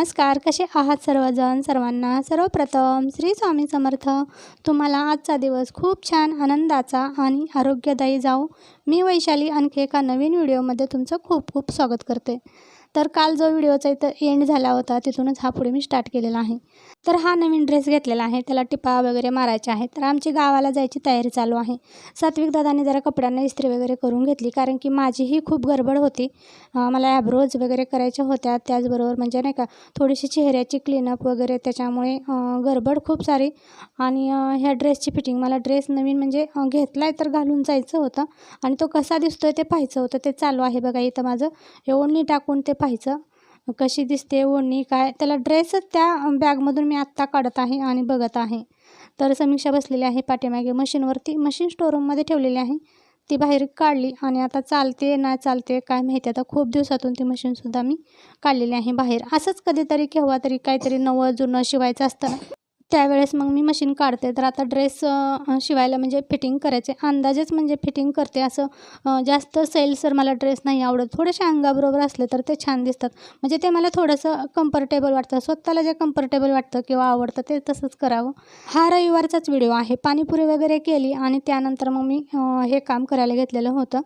नमस्कार कसे आहात सर्वजण? सर्वांना सर्वप्रथम श्री स्वामी समर्थ. तुम्हाला आजचा दिवस खूप छान आनंदाचा आणि आरोग्यदायी जाऊ मी वैशाली आणखी एका नवीन व्हिडिओमध्ये तुमचं खूप खूप स्वागत करते. तर काल जो व्हिडिओचा इथं एंड झाला होता तिथूनच हा पुढे मी स्टार्ट केलेला आहे. तर हा नवीन ड्रेस घेतलेला आहे त्याला टिपा वगैरे मारायचे आहेत. तर आमची गावाला जायची तयारी चालू आहे. सात्विक दादाने जरा कपड्यांना इस्त्री वगैरे करून घेतली कारण की माझीही खूप गडबड होती. मला ॲब्रोज वगैरे करायच्या होत्या त्याचबरोबर म्हणजे नाही का थोडीशी चेहऱ्याची क्लीनअप वगैरे त्याच्यामुळे गडबड खूप सारी. आणि ह्या ड्रेसची फिटिंग मला ड्रेस नवीन म्हणजे घेतला आहे तर घालून जायचं होतं. आणि तो कसा दिसतोय ते पाहायचं होतं ते चालू आहे बघा इथं माझं. हे टाकून ते पाहायचं. कशी दिसते ओढणी काय त्याला ड्रेसच त्या बॅगमधून मी आत्ता काढत आहे आणि बघत आहे. तर समीक्षा बसलेली आहे पाठीमागे मशीनवरती मशीन स्टोरूममध्ये ठेवलेली आहे. ती बाहेर काढली आणि आता चालते ना चालते काय माहिती आता खूप दिवसातून ती मशीनसुद्धा मी काढलेली आहे बाहेर. असंच कधीतरी केव्हा तरी काहीतरी नवं जुनं शिवायचं असतं ना. त्यावेळेस मग मी मशीन काढते. तर आता ड्रेस शिवायला म्हणजे फिटिंग करायचे. अंदाजेच म्हणजे फिटिंग करते. असं जास्त सैलसर मला ड्रेस नाही आवडत. थोडेसे अंगाबरोबर असले तर ते छान दिसतात. म्हणजे ते मला थोडंसं कम्फर्टेबल वाटतं. स्वतःला जे कम्फर्टेबल वाटतं किंवा आवडतं ते तसंच करावं. हा रविवारचाच व्हिडिओ आहे. पाणीपुरी वगैरे केली आणि त्यानंतर मग मी हे काम करायला घेतलेलं होतं.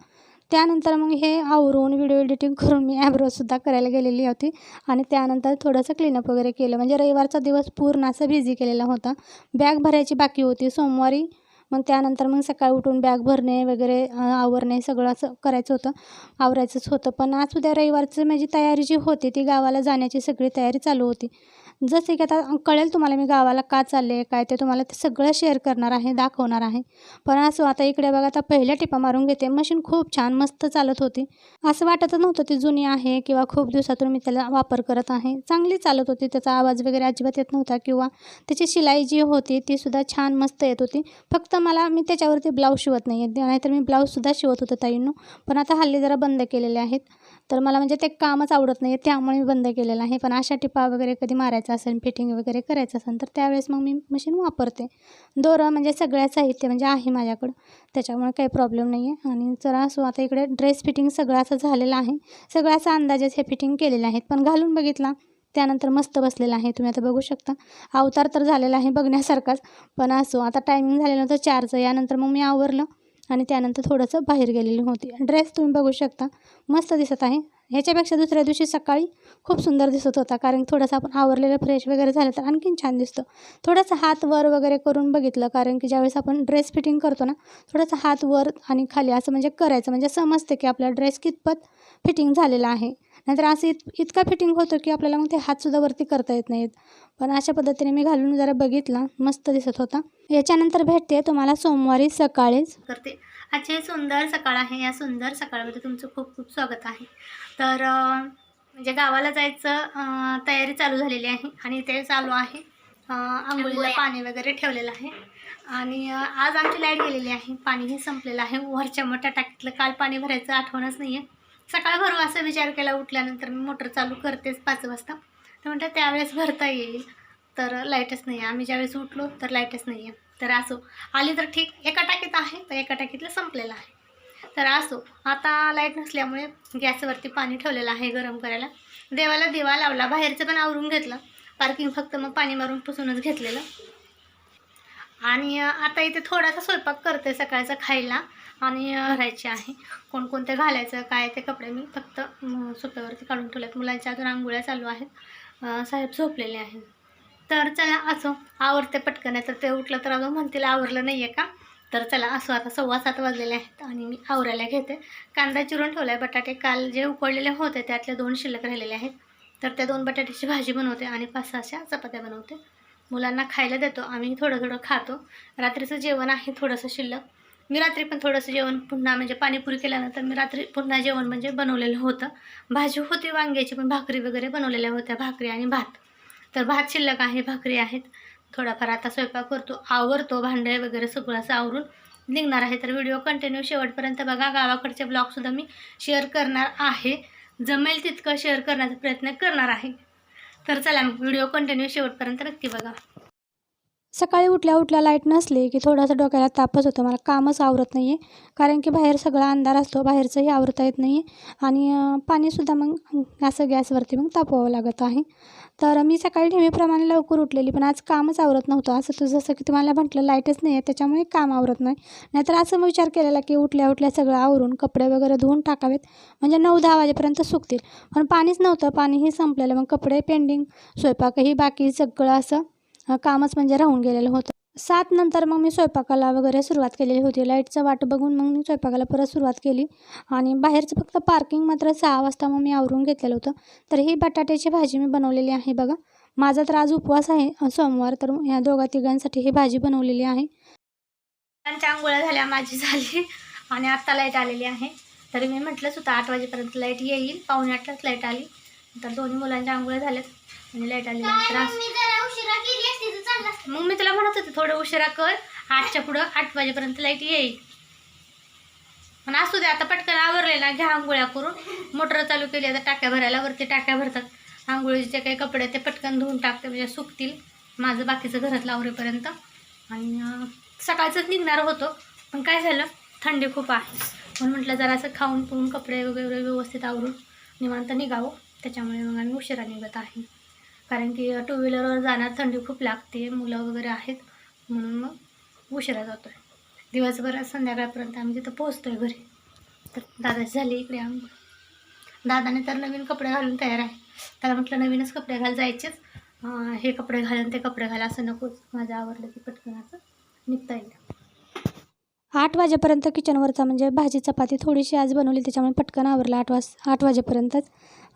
त्यानंतर मग हे आवरून व्हिडिओ एडिटिंग करून मी ॲब्रोसुद्धा करायला गेलेली होती. आणि त्यानंतर थोडंसं क्लीनअप वगैरे केलं. म्हणजे रविवारचा दिवस पूर्ण असं बिझी केलेला होता. बॅग भरायची बाकी होती. सोमवारी मग त्यानंतर मग सकाळी उठून बॅग भरणे वगैरे आवरणे सगळं असं करायचं होतं. आवरायचंच होतं. पण आज उद्या रविवारचं माझी तयारी जी होती ती गावाला जाण्याची सगळी तयारी चालू होती. जसे की आता कळेल तुम्हाला मी गावाला का चालले काय ते तुम्हाला ते सगळं शेअर करणार आहे दाखवणार आहे. पण असं आता इकडे बघा आता पहिल्या टिपा मारून घेते. मशीन खूप छान मस्त चालत होती. असं वाटतच नव्हतं ती जुनी आहे किंवा खूप दिवसातून मी त्याला वापर करत आहे. चांगली चालत होती. त्याचा आवाज वगैरे अजिबात येत नव्हता किंवा त्याची शिलाई जी होती ती सुद्धा छान मस्त येत होती. फक्त मला मी त्याच्यावरती ब्लाऊज शिवत नाही नाहीतर मी ब्लाऊजसुद्धा शिवत होते ताईंनो. पण आता हल्ली जरा बंद केलेले आहेत. तर मला म्हणजे ते कामच आवडत नाही आहे त्यामुळे मी बंद केलेलं आहे. पण अशा टिपा वगैरे कधी मारायचं असेल फिटिंग वगैरे करायचं असेल तर त्यावेळेस मग मी मशीन वापरते. दोरं म्हणजे सगळ्या साहित्य म्हणजे आहे माझ्याकडं. त्याच्यामुळे काही प्रॉब्लेम नाही आहे आणि जरा असो आता इकडे ड्रेस फिटिंग सगळं असं झालेलं आहे. सगळं असं अंदाजेच हे फिटिंग केलेलं आहेत पण घालून बघितला त्यानंतर मस्त बसलेला आहे. तुम्ही आता बघू शकता. अवतार तर झालेला आहे बघण्यासारखाच. पण असो आता टायमिंग झालेलं होतं चारचं यानंतर मग मी आवरलं. आणि त्यानंतर थोडंसं बाहेर गेलेली होती. ड्रेस तुम्ही बघू शकता मस्त दिसत आहे. ह्याच्यापेक्षा दुसऱ्या दिवशी सकाळी खूप सुंदर दिसत होता कारण थोडंसं आपण आवरलेलं फ्रेश वगैरे झालं तर आणखीन छान दिसतं. थोडंसं हात वर वगैरे करून बघितलं कारण की ज्यावेळेस आपण ड्रेस फिटिंग करतो ना थोडंसं हात वर आणि खाली असं म्हणजे करायचं म्हणजे समजतं की आपला ड्रेस कितपत फिटिंग झालेला आहे. नाहीतर असं इत इतका फिटिंग होतं की आपल्याला मग ते हातसुद्धा वरती करता येत नाहीत. पण अशा पद्धतीने मी घालून जरा बघितला मस्त दिसत होता. याच्यानंतर भेटते तुम्हाला सोमवारी सकाळीच. करते आजची ही सुंदर सकाळ आहे. या सुंदर सकाळमध्ये तुमचं खूप खूप स्वागत आहे. तर म्हणजे गावाला जायचं तयारी चालू झालेली आहे आणि ते चालू आहे. आंघोळीला पाणी वगैरे ठेवलेलं आहे. आणि आज आमची लाइट गेलेली आहे. पाणीही संपलेलं आहे. वरच्या मोठ्या टाकीतलं काल पाणी भरायचं आठवणच नाही आहे सकाळ भरू असा विचार केला उठल्यानंतर मी मोटर चालू करतेच पाच वाजता. तर म्हटलं त्यावेळेस भरता येईल. तर लाईटच नाही आहे आम्ही ज्यावेळेस उठलो तर लाईटच नाही आहे तर असो. आली तर ठीक. एका टाकीत आहे तर एका टाकीतलं संपलेलं आहे. तर असो. आता लाइट नसल्यामुळे गॅसवरती पाणी ठेवलेलं आहे गरम करायला. देवाला दिवा लावला. बाहेरचं पण आवरून घेतलं. पार्किंग फक्त मग पाणी मारून पुसूनच घेतलेलं. आणि आता इथे थोडासा स्वयंपाक करते सकाळचा खायला आणि अं, भरायचे आहे. कोणकोणते घालायचं काय ते कपडे मी फक्त सोप्यावरती काढून ठेवलेत. मुलांच्या अजून आंघोळ्या चालू आहेत. साहेब झोपलेले आहेत. तर चला असो आवडते पटकन आहे तर ते उठलं तर अजून म्हणतील आवरलं नाही आहे का? तर चला असो आता सव्वा सात वाजलेले आहेत आणि मी आवरायला घेते. कांदा चिरून ठेवला आहे बटाटे काल जे उकडलेले होते त्यातले दोन शिल्लक राहिलेले आहेत. तर त्या दोन बटाट्याची भाजी बनवते आणि पाच सहाशा चपात्या बनवते. मुलांना खायला देतो. आम्ही थोडं थोडं खातो. रात्रीचं जेवण आहे थोडंसं शिल्लक. मी रात्री पण थोडंसं जेवण पुन्हा म्हणजे पाणीपुरी केल्यानंतर मी रात्री पुन्हा जेवण म्हणजे बनवलेलं होतं. भाजी होती वांग्याची पण भाकरी वगैरे बनवलेल्या होत्या. भाकरी आणि भात. तर भात शिल्लक आहे भाकरी आहेत. थोडाफार आता स्वयंपाक करतो. आवरतो भांडे वगैरे सगळं असं आवरून निघणार आहे. तर व्हिडिओ कंटिन्यू शेवटपर्यंत बघा. गावाकडचे ब्लॉगसुद्धा मी शेअर करणार आहे. जमेल तितकं शेअर करण्याचा प्रयत्न करणार आहे. तर चला मग व्हिडिओ कंटिन्यू शेवटपर्यंत नक्की बघा. सकाळी उठल्या उठल्या लाइट नसली की थोडंसं डोक्याला तापच होतं. मला कामच आवरत नाही आहे कारण की बाहेर सगळा अंधार असतो बाहेरचंही आवरता येत नाही आहे आणि पाणीसुद्धा मग असं गॅसवरती मग तापवावं लागत आहे. तर मी सकाळी नेहमीप्रमाणे लवकर उठलेली पण आज कामच आवरत नव्हतं. असं तू जसं की तुम्हाला म्हटलं लाईटच नाही आहे त्याच्यामुळे काम आवरत नाही. नाहीतर असं मी विचार केलेला की उठल्या उठल्या सगळं आवरून कपडे वगैरे धुवून टाकावेत. म्हणजे नऊ दहा वाजेपर्यंत सुकतील. पण पाणीच नव्हतं पाणीही संपलेलं. मग कपडे पेंडिंग स्वयंपाकही बाकी सगळं असं कामच म्हणजे राहून गेलेलं होतं. सात नंतर मग मी स्वयंपाकाला वगैरे सुरुवात केलेली होती. लाईटचं वाट बघून मग मी स्वयंपाकाला परत सुरुवात केली. आणि बाहेरचं फक्त पार्किंग मात्र सहा वाजता मग मी आवरून घेतलेलं होतं. तर ही बटाट्याची भाजी मी बनवलेली आहे बघा. माझा तर आज उपवास आहे. सोमवार तर ह्या दोघा तिघांसाठी ही भाजी बनवलेली आहे. त्यांच्या आंघोळ्या झाल्या माझी झाली. आणि आत्ता लाइट आलेली आहे. तरी मी म्हटलंच होतं आठ वाजेपर्यंत लाइट येईल. पावणे आठलाच लाइट आली. तर दोन्ही मुलांच्या आंघोळ्या झाल्यात. आणि लाइट आलेली आहे. तर असं- मग मी तुला म्हणत होते थोडं उशिरा कर. आठच्या पुढं आठ वाजेपर्यंत लाइट येईल. पण असू दे आता पटकन आवरले ना घ्या आंघोळ्या करून. मोटर चालू केली आता टाक्या भरायला वरती टाक्या भरतात. आंघोळीचे जे काही कपडे ते पटकन धुवून टाकते म्हणजे सुकतील. माझं बाकीचं घरात लावरेपर्यंत आणि सकाळचंच निघणार होतो पण काय झालं? थंडी खूप आहे. म्हणून म्हटलं जरा असं खाऊन पिऊन कपडे वगैरे व्यवस्थित आवरून निवांत निघावं. त्याच्यामुळे मग आम्ही उशिरा निघत आहे. कारण की टू व्हीलरवर जाणार थंडी खूप लागते मुलं वगैरे आहेत म्हणून मग उशिरा जातो आहे दिवसभर संध्याकाळपर्यंत आम्ही तिथं पोहोचतो आहे घरी. तर दादाची झाली इकडे आम्ही दादाने तर नवीन कपडे घालून तयार आहे. त्याला म्हटलं नवीनच कपडे घाल जायचेच. हे कपडे घालून ते कपडे घाल असं नकोच माझं आवडलं की पटकन असं निघता येईल. आठ वाजेपर्यंत किचनवरचा म्हणजे भाजी चपाती थोडीशी आज बनवली त्याच्यामुळे पटकन आवरलं आठ वाज आठ वाजेपर्यंतच.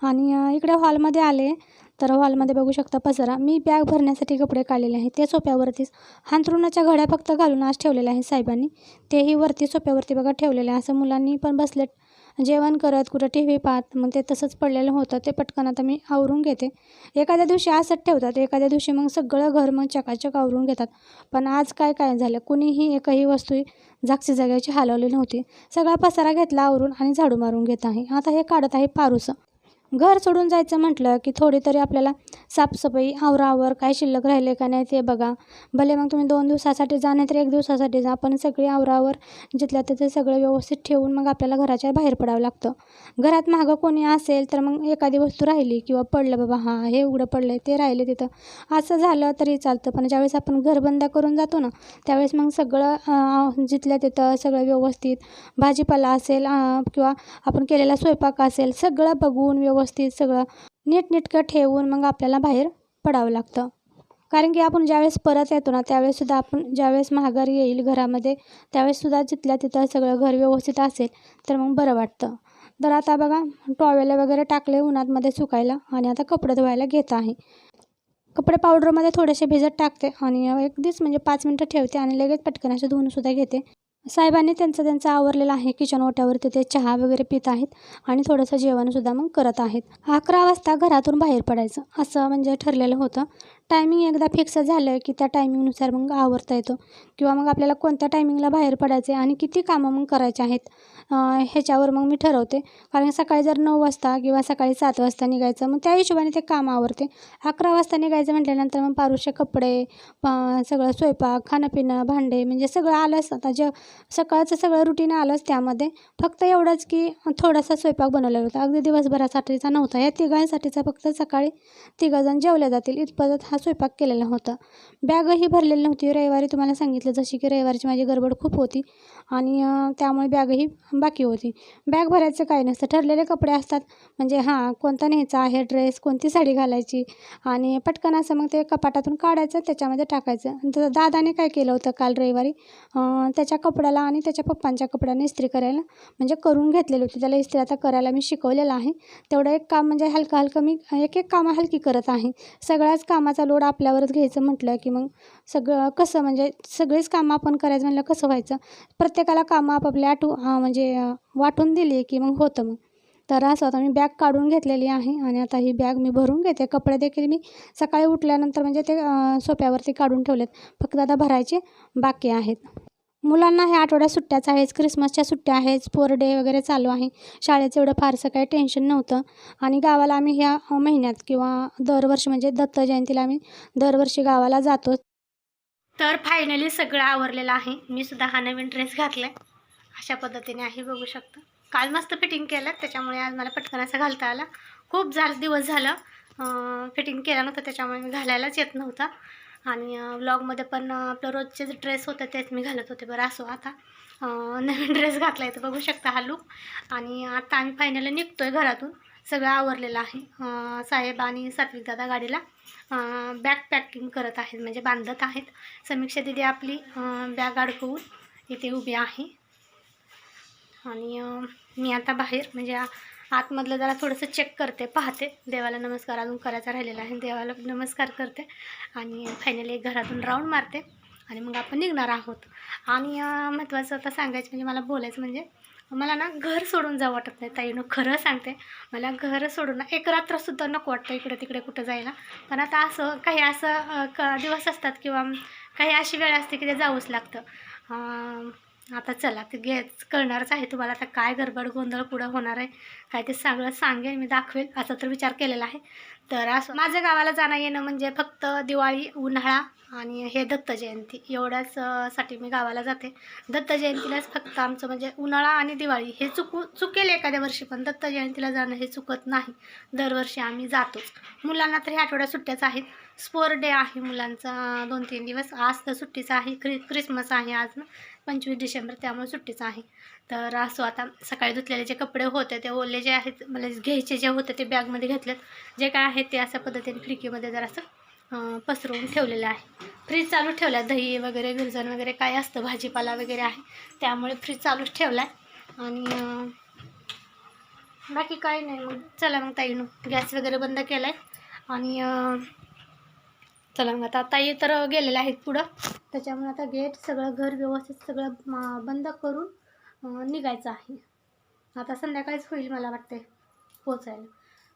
आणि इकडे हॉलमध्ये आले. तर हॉलमध्ये बघू शकता पसारा. मी बॅग भरण्यासाठी कपडे काढलेले आहे ते सोप्यावरतीच हांतरुणाच्या घड्या फक्त घालून आज ठेवलेल्या आहे साहेबांनी. तेही वरती सोप्यावरती बघा ठेवलेले आहे असं मुलांनी पण बसले जेवण करत कुठं टी व्ही पाहत मग ते तसंच पडलेलं होतं. ते पटकन आता मी आवरून घेते. एखाद्या दिवशी असंच ठेवतात. एखाद्या दिवशी मग सगळं घर मग चकाचक आवरून घेतात. पण आज काय काय झालं? कुणीही एकही वस्तू जागची जाग्याची हलवली नव्हती. सगळा पसारा घेतला आवरून आणि झाडू मारून घेत आहे. आता हे काढत आहे पारूसं. घर सोडून जायचं म्हटलं की थोडी तरी आपल्याला साफसफाई आवरावर काय शिल्लक राहिले का नाही ते बघा. भले मग तुम्ही दोन दिवसासाठी जा नाही तर एक दिवसासाठी जा पण सगळी आवरावर जिथल्या तिथे सगळं व्यवस्थित ठेवून मग आपल्याला घराच्या बाहेर पडावं लागतं. घरात मागं कोणी असेल तर मग एखादी वस्तू राहिली किंवा पडलं बाबा हां हे उघडं पडलं ते राहिले तिथं. असं झालं तरी चालतं पण ज्यावेळेस आपण घर बंद करून जातो ना त्यावेळेस मग सगळं जिथल्या तिथं सगळं व्यवस्थित भाजीपाला असेल किंवा आपण केलेला स्वयंपाक असेल सगळं बघून व्यवस्थित व्यवस्थित सगळं नीटनेटकं ठेवून मग आपल्याला बाहेर पडावं लागतं. कारण की आपण ज्यावेळेस परत येतो ना त्यावेळेससुद्धा आपण ज्यावेळेस महागारी येईल घरामध्ये त्यावेळेससुद्धा जिथल्या तिथं सगळं घर व्यवस्थित असेल तर मग बरं वाटतं. तर आता बघा टॉवेल वगैरे टाकले उन्हातमध्ये सुकायला आणि आता कपडे धुवायला घेत आहे. कपडे पावडरमध्ये थोडेसे भिजत टाकते आणि एक दिवस म्हणजे पाच मिनटं ठेवते आणि लगेच पटकन असे धुवूनसुद्धा घेते. साहेबांनी त्यांचं त्यांचं आवरलेलं आहे किचन ओट्यावरती ते चहा वगैरे पित आहेत आणि थोडंसं जेवणसुद्धा मग करत आहेत. अकरा वाजता घरातून बाहेर पडायचं. असं म्हणजे ठरलेलं होतं. टायमिंग एकदा फिक्स झालं की त्या टायमिंगनुसार मग आवरता येतो. किंवा मग आपल्याला कोणत्या टायमिंगला बाहेर पडायचे आणि किती कामं मग करायचे आहेत ह्याच्यावर मग मी ठरवते. कारण सकाळी जर नऊ वाजता किंवा सकाळी सात वाजता निघायचं मग त्या हिशोबाने ते काम आवरते. अकरा वाजता निघायचं म्हटल्यानंतर मग पारुशे कपडे प- सगळं स्वयंपाक खाणंपिणं भांडे म्हणजे सगळं आलंच आता जे सकाळचं सगळं रुटीन आलंच त्यामध्ये फक्त एवढंच की थोडासा स्वयंपाक बनवलेला होता. अगदी दिवसभरासाठीचा नव्हता. या तिघांसाठीचा फक्त सकाळी तिघंजण जेवल्या जातील. इथपर्यंत हा स्वयंपाक केलेला होता. बॅगही भरलेली नव्हती. रविवारी तुम्हाला सांगितलं जशी की रविवारची माझी गडबड खूप होती आणि त्यामुळे बॅगही बाकी होती. बॅग भरायचं काही नसतं. ठरलेले कपडे असतात. म्हणजे हां कोणता न्यायचा आहे? ड्रेस कोणती साडी घालायची? आणि पटकन असं मग ते कपाटातून काढायचं त्याच्यामध्ये टाकायचं. तर दादाने काय केलं होतं काल रविवारी? त्याच्या कपड्याला आणि त्याच्या पप्पांच्या कपड्याने इस्त्री करायला म्हणजे करून घेतलेली होती. त्याला इस्त्री आता करायला मी शिकवलेलं आहे. तेवढं एक काम म्हणजे हलकं हलकं मी एक एक कामं हलकी करत आहे. सगळ्याच कामाचा लोड आपल्यावरच घ्यायचं म्हटलं की मग सगळं कसं म्हणजे सगळीच कामं आपण करायचं म्हटलं कसं व्हायचं? प्रत्येकाला कामं आपापल्या आठव म्हणजे वाटून दिली की मग होतं मग. तर असं आता मी बॅग काढून घेतलेली आहे आणि आता ही बॅग मी भरून घेते. कपडे देखील मी सकाळी उठल्यानंतर म्हणजे ते सोप्यावरती काढून ठेवलेत. फक्त आता भरायचे बाकी आहेत. मुलांना ह्या आठवड्यात सुट्ट्याच आहेच. क्रिसमसच्या सुट्ट्या आहेत फोर डे वगैरे चालू आहे. शाळेचं एवढं फारसं काही टेन्शन नव्हतं. आणि गावाला आम्ही ह्या महिन्यात किंवा दरवर्षी म्हणजे दत्त जयंतीला आम्ही दरवर्षी गावाला जातो. तर फायनली सगळं आवरलेलं आहे. मी सुद्धा हा नवीन ड्रेस घातला आहे अशा पद्धतीने आहे बघू शकता. काल मस्त फिटिंग केलं. त्याच्यामुळे आज मला पटकन असं घालता आला. खूप झालं दिवस झालं. फिटिंग केलं नव्हतं. त्याच्यामुळे मी घालायलाच येत नव्हता. आणि व्लॉगमध्ये पण आपलं रोजचे जे ड्रेस होतं तेच मी घालत होते बरं असो आता. नवीन ड्रेस घातला आहे तर बघू शकता हा लूक आणि आता आम्ही फायनली निघतो आहे घरातून. सगळं आवरलेलं आहे. साहेब आणि सात्विक दादा गाडीला बॅग पॅकिंग करत आहेत म्हणजे बांधत आहेत. समीक्षा दिदी आपली बॅग अडकवून इथे उभी आहे. आणि मी आता बाहेर म्हणजे आतमधलं जरा थोडंसं चेक करते पाहते. देवाला नमस्कार अजून करायचा राहिलेला आहे. देवाला नमस्कार करते. आणि फायनली एक घरातून राऊंड मारते. आणि मग आपण निघणार आहोत. आणि महत्त्वाचं आता सांगायचं म्हणजे मला बोलायचं म्हणजे मला ना घर सोडून जावं वाटत नाही. ताईनं खरं सांगते. मला घर सोडून ना एक रात्रसुद्धा नको वाटतं इकडे तिकडे कुठं जायला. पण आता असं काही असं क दिवस असतात किंवा काही अशी वेळ असते की ते जावंच लागतं. आता चला ते घेच कळणारच आहे तुम्हाला. आता काय गडबड गोंधळ पुढं होणार आहे काय ते सगळं सांगेन मी दाखवेल. असा तर विचार केलेला आहे. तर असं. माझ्या गावाला जाणं येणं म्हणजे फक्त दिवाळी उन्हाळा आणि हे दत्त जयंती. एवढ्याच साठी मी गावाला जाते. दत्त जयंतीलाच फक्त आमचं म्हणजे उन्हाळा आणि दिवाळी हे चुकू चुकेल एखाद्या वर्षी पण दत्त जयंतीला जाणं हे चुकत नाही. दरवर्षी आम्ही जातोच. मुलांना तर ह्या आठवड्यात सुट्ट्याच आहेत. स्पोर्ट डे आहे मुलांचा दोन तीन दिवस. आज तर सुट्टीचा आहे. क्रि क्रिसमस आहे आज ना. पंचवीस डिसेंबर त्यामुळे सुट्टीचं आहे. तर असो आता सकाळी धुतलेले जे कपडे होते ते ओले जे आहेत मला घ्यायचे जे होते ते बॅगमध्ये घेतलेत. जे काय आहे ते अशा पद्धतीने खिडकीमध्ये जरासं पसरवून ठेवलेलं आहे. फ्रीज चालू ठेवला दही वगैरे गिरजण वगैरे काय असतं भाजीपाला वगैरे आहे. त्यामुळे फ्रीज चालूच ठेवला आहे आणि बाकी काही नाही. मग चला मग ताईनं गॅस वगैरे बंद केला आहे आणि चला मग आता ताई तर गेलेल्या आहेत पुढं. त्याच्यामुळे आता गेट सगळं घर व्यवस्थित सगळं बंद करून निघायचं आहे. आता संध्याकाळीच होईल मला वाटते पोचायला.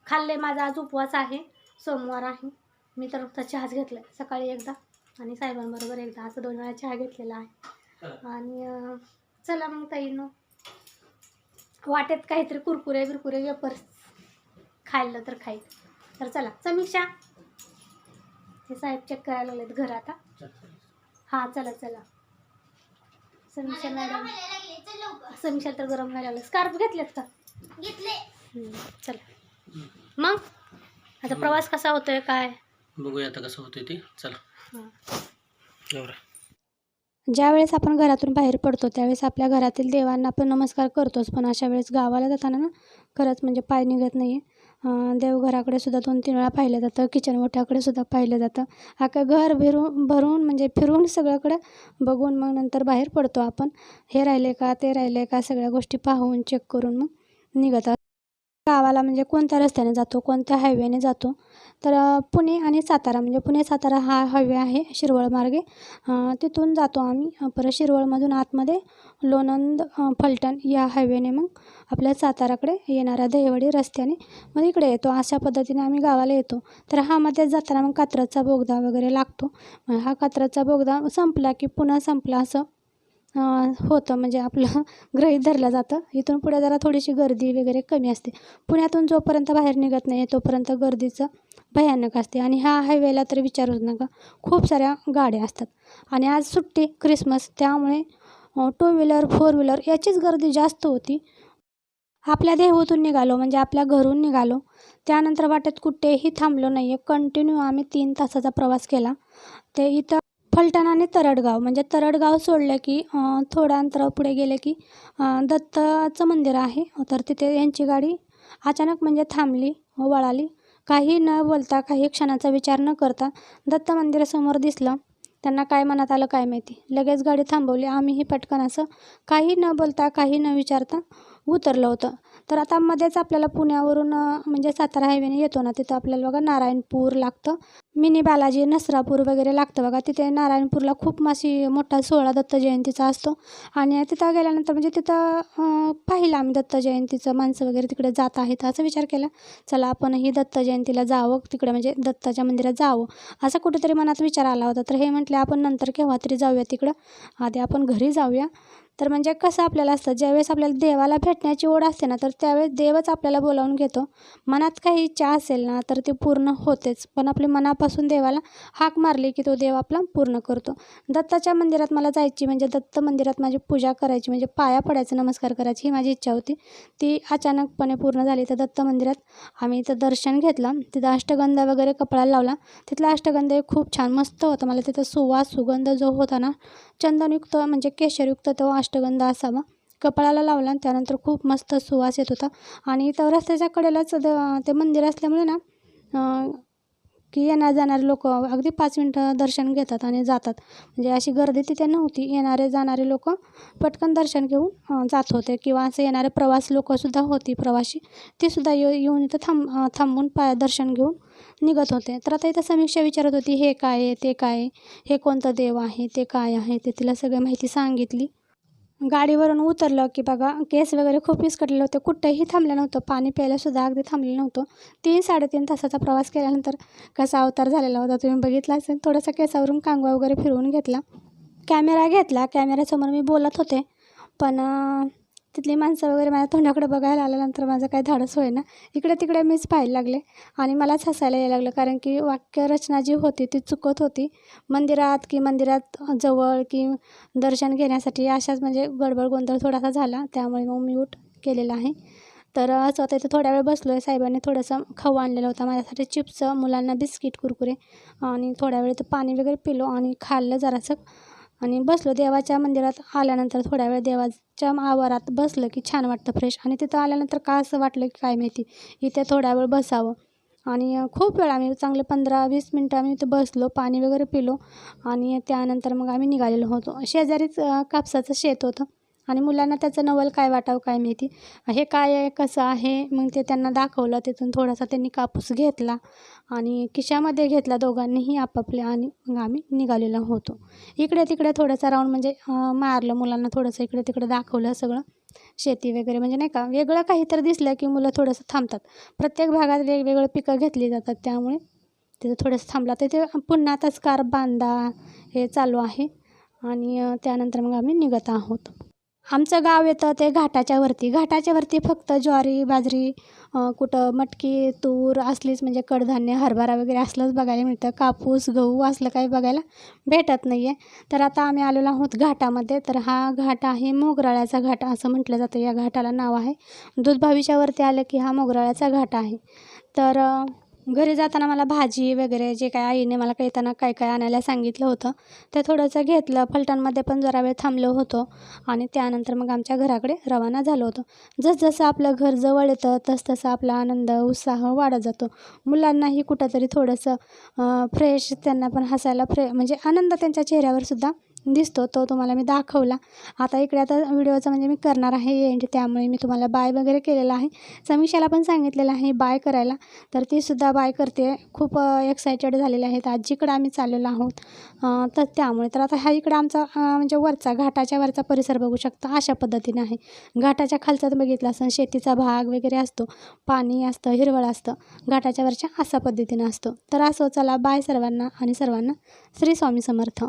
खाल्ले माझा आज उपवास आहे. सोमवार आहे. मी तर फक्त चहाच घेतला आहे सकाळी एकदा आणि साहेबांबरोबर एकदा. असं दोन वेळा चहा घेतलेला आहे. आणि चला मग ताईनं. वाटेत काहीतरी कुरकुरे बिरकुरे वेपर्स खायला तर खाईल. तर चला समीक्षा. हे साहेब चेक करायला लागलेत घर आता. हां चला चला. समीक्षा मॅडम. समीक्षा तर गरम व्हायला लागलं स्कार्फ घेतलेत का? हम्म, चला. मग? आता प्रवास कसा होतोय काय? बघूया आता कसं होतंय ते. चला. हां. एवढं. ज्यावेळेस आपण घरातून बाहेर पडतो त्यावेळेस आपल्या घरातील देवांना आपण नमस्कार करतोच. पण अशा वेळेस गावाला जाताना ना खरंच म्हणजे पाय निघत नाही देवघराकडे सुद्धा दोन तीन वेळा पाहिलं जातं. किचन ओट्याकडे सुद्धा पाहिलं जातं. अख्खं घर भरून भरून म्हणजे फिरून सगळ्याकडं बघून मग नंतर बाहेर पडतो आपण. हे राहिले का ते राहिले का सगळ्या गोष्टी पाहून चेक करून मग निघत असतो. गावाला म्हणजे कोणत्या रस्त्याने जातो कोणत्या हायवेने जातो. तर पुणे आणि सातारा म्हणजे पुणे सातारा हा हायवे आहे शिरवळ मार्गे. तिथून जातो आम्ही. परत शिरवळमधून आतमध्ये लोणंद फलटण या हायवेने मग आपल्या साताराकडे येणाऱ्या दहिवडी रस्त्याने मग इकडे येतो. अशा पद्धतीने आम्ही गावाला येतो. तर हा मध्ये जाताना मग कात्रजचा बोगदा वगैरे लागतो. मग हा कात्रजचा बोगदा संपला की पुन्हा संपला असं होतं. म्हणजे आपलं गृहीत धरलं जातं. इथून पुढे जरा थोडीशी गर्दी वगैरे कमी असते. पुण्यातून जोपर्यंत बाहेर निघत नाही तोपर्यंत गर्दीचं भयानक असते. आणि ह्या हायवेला तर विचारूच नका. खूप साऱ्या गाड्या असतात. आणि आज सुट्टी क्रिसमस त्यामुळे टू व्हीलर फोर व्हीलर याचीच गर्दी जास्त होती. आपल्या देहूतून निघालो म्हणजे आपल्या घरून निघालो. त्यानंतर वाटेत कुठेही थांबलो नाही आहे कंटिन्यू आम्ही तीन तासाचा प्रवास केला. ते इथं फलटण आणि तरडगाव म्हणजे तरडगाव सोडलं की थोडं अंतर अंतरावर पुढे गेले की दत्ताचं मंदिर आहे. तर तिथे यांची गाडी अचानक म्हणजे थांबली वळाली. काही न बोलता काही क्षणाचा विचार न करता दत्त मंदिरासमोर दिसलं. त्यांना काय मनात आलं काय माहिती. लगेच गाडी थांबवली. आम्हीही पटकन असं काही न बोलता काही न विचारता उतरलं होतं. तर आता मध्येच आपल्याला पुण्यावरून म्हणजे सातारा हायवेने येतो ना तिथं आपल्याला बघा नारायणपूर लागतं. मिनी बालाजी नसरापूर वगैरे लागतं बघा. तिथे नारायणपूरला खूप माशी मोठा सोहळा दत्त जयंतीचा असतो. आणि तिथं गेल्यानंतर म्हणजे तिथं पाहिलं आम्ही दत्त जयंतीचं. माणसं वगैरे तिकडे जात आहेत असा विचार केला. चला आपणही दत्त जयंतीला जावं. तिकडे म्हणजे दत्ताच्या मंदिरात जावं. असा कुठेतरी मनात विचार आला होता. तर हे म्हटले आपण नंतर केव्हा तरी जाऊया तिकडं. आधी आपण घरी जाऊया. तर म्हणजे कसं आपल्याला असतं? ज्यावेळेस आपल्याला देवाला भेटण्याची ओढ असते ना तर त्यावेळेस देवच आपल्याला बोलावून घेतो. मनात काही इच्छा असेल ना तर ती पूर्ण होतेच. पण आपली मनापासून देवाला हाक मारली की तो देव आपला पूर्ण करतो. दत्ताच्या मंदिरात मला जायची म्हणजे दत्त मंदिरात माझी पूजा करायची म्हणजे पाया पडायचं नमस्कार करायची ही माझी इच्छा होती. ती अचानकपणे पूर्ण झाली तर दत्त मंदिरात आम्ही इथं दर्शन घेतलं. तिथं अष्टगंध वगैरे कपडा लावला. तिथला अष्टगंध खूप छान मस्त होता. मला तिथं सुवास सुगंध जो होता ना चंदनयुक्त म्हणजे केशरयुक्त तो अष्टगंध असावा. कपाळाला लावला आणि त्यानंतर खूप मस्त सुवास येत होता. आणि इथं रस्त्याच्या कडेलाच द- ते मंदिर असल्यामुळे ना की येणार जाणारे लोक अगदी पाच मिनटं दर्शन घेतात आणि जातात. म्हणजे अशी गर्दी तिथे नव्हती. येणारे जाणारे लोक पटकन दर्शन घेऊन जात होते. किंवा असं येणारे प्रवास लोकंसुद्धा होती प्रवासी ते सुद्धा येऊ येऊन इथं थांब थांबून पाय दर्शन घेऊन निघत होते. तर आता इथं समीक्षा विचारत होती हे काय आहे? ते काय आहे? हे कोणतं देव आहे? ते काय आहे? ते तिला सगळी माहिती सांगितली. गाडीवरून उतरलं की बघा केस वगैरे खूप विस्कटलेले होते. कुठंही थांबलं नव्हतं. पाणी प्यायलासुद्धा अगदी थांबलं नव्हतं. तीन साडेतीन तासाचा प्रवास केल्यानंतर कसा अवतार झालेला होता तुम्ही बघितला असेल. थोडासा केसावरून कांगवा वगैरे फिरवून घेतला. कॅमेरा घेतला. कॅमेऱ्यासमोर मी बोलत होते. पण तिथली माणसं वगैरे माझ्या तोंडाकडे बघायला आल्यानंतर माझं काही धाडस होईना. इकडे तिकडे मीच पाहायला लागले. आणि मलाच हसायला यायला लागलं. कारण की वाक्यरचना जी होती ती चुकत होती. मंदिरात की मंदिरात जवळ की दर्शन घेण्यासाठी अशाच म्हणजे गडबड गोंधळ थोडासा झाला. त्यामुळे मग म्यूट केलेला आहे. तर असं होतं इथं थोड्या वेळ बसलो आहे साहेबांनी थोडंसं खाऊ आणलेलं होता. माझ्यासाठी चिप्स मुलांना बिस्किट कुरकुरे आणि थोड्या वेळ तर पाणी वगैरे पिलो आणि खाल्लं जरासं. आणि बसलो देवाच्या मंदिरात. आल्यानंतर थोड्या वेळ देवाच्या आवारात बसलं की छान वाटतं फ्रेश आणि तिथं आल्यानंतर का असं वाटलं की काय माहिती? इथे थोड्या वेळ बसावं. आणि खूप वेळ आम्ही चांगले पंधरा वीस मिनटं आम्ही इथं बसलो पाणी वगैरे पिलो. आणि त्यानंतर मग आम्ही निघालेलो होतो. शेजारीच कापसाचं शेत होतं. आणि मुलांना त्याचं नवल काय वाटावं काय माहिती? हे काय आहे कसं आहे? मग ते त्यांना दाखवलं तिथून थोडासा त्यांनी कापूस घेतला आणि खिशामध्ये घेतला दोघांनीही आपापल्या आणि मग आम्ही निघालेलो होतो. इकडे तिकडे थोडंसं राऊंड म्हणजे मारलं मुलांना थोडंसं इकडे तिकडे दाखवलं सगळं. शेती वगैरे म्हणजे नाही का वेगळं काहीतरी दिसलं की मुलं थोडंसं थांबतात. प्रत्येक भागात वेगवेगळं पिकं घेतली जातात त्यामुळे तिथं थोडंसं थांबला. तिथे पुन्हा तस्कार बांधा हे चालू आहे आणि त्यानंतर मग आम्ही निघत आहोत. आमचं गाव येतं ते घाटाच्या वरती. घाटाच्या वरती फक्त ज्वारी बाजरी कुठं मटकी तूर असलीच म्हणजे कडधान्य हरभरा वगैरे असलंच बघायला मिळतं. कापूस गहू असलं काही बघायला भेटत नाही आहे तर आता आम्ही आलेलो आहोत घाटामध्ये. तर हा घाट आहे मोगराळ्याचा घाट असं म्हटलं जातं. या घाटाला नाव आहे. दूधभावीच्या वरती आलं की हा मोगराळ्याचा घाट आहे. तर घरी जाताना मला भाजी वगैरे जे काय आईने मला काही काय काय आणायला सांगितलं होतं ते थोडंसं घेतलं. फलटणमध्ये पण जरा वेळ थांबलो होतो आणि त्यानंतर मग आमच्या घराकडे रवाना झालो होतो. जसजसं आपलं घर जवळ येतं तसतसं आपला आनंद उत्साह वाढत जातो. मुलांनाही कुठंतरी थोडंसं फ्रेश त्यांना पण हसायला फ्रे म्हणजे आनंद त्यांच्या चेहऱ्यावर सुद्धा दिसतो तो तुम्हाला मी दाखवला. आता इकडे आता व्हिडिओचं म्हणजे मी करणार आहे एंड त्यामुळे मी तुम्हाला बाय वगैरे केलेला आहे. समीक्षाला पण सांगितलेलं आहे बाय करायला. तर तीसुद्धा बाय करते. खूप एक्सायटेड झालेले आहेत आजीकडे आम्ही चाललेलो आहोत. तर त्यामुळे तर आता हा इकडं आमचा म्हणजे वरचा घाटाच्या वरचा परिसर बघू शकता अशा पद्धतीने आहे. घाटाच्या खालचा तर बघितला असं शेतीचा भाग वगैरे असतो पाणी असतं हिरवळ असतं घाटाच्या वरच्या अशा पद्धतीनं असतो. तर असो चला बाय सर्वांना आणि सर्वांना श्री स्वामी समर्थ.